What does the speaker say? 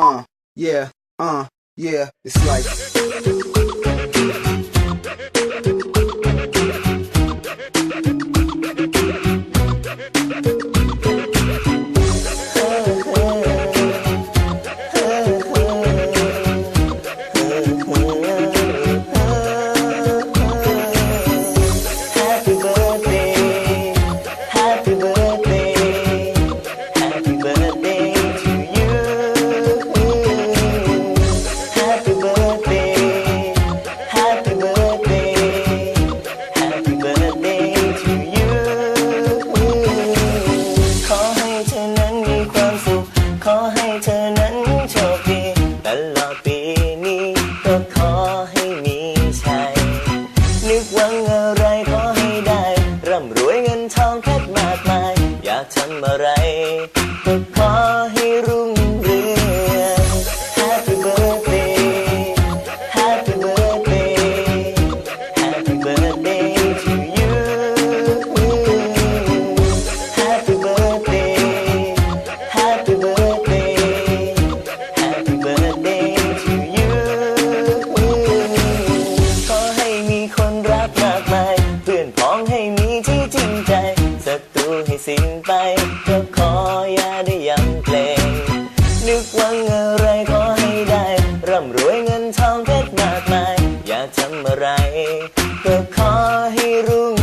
Uh, yeah, uh, yeah, it's like. สิ้นไปก็ขออย่าได้ยำเกรงนึกหวังอะไรขอให้ได้ ร่ำรวยเงินทองเพชรมากมาย อยากทำอะไร ก็ขอให้รุ่ง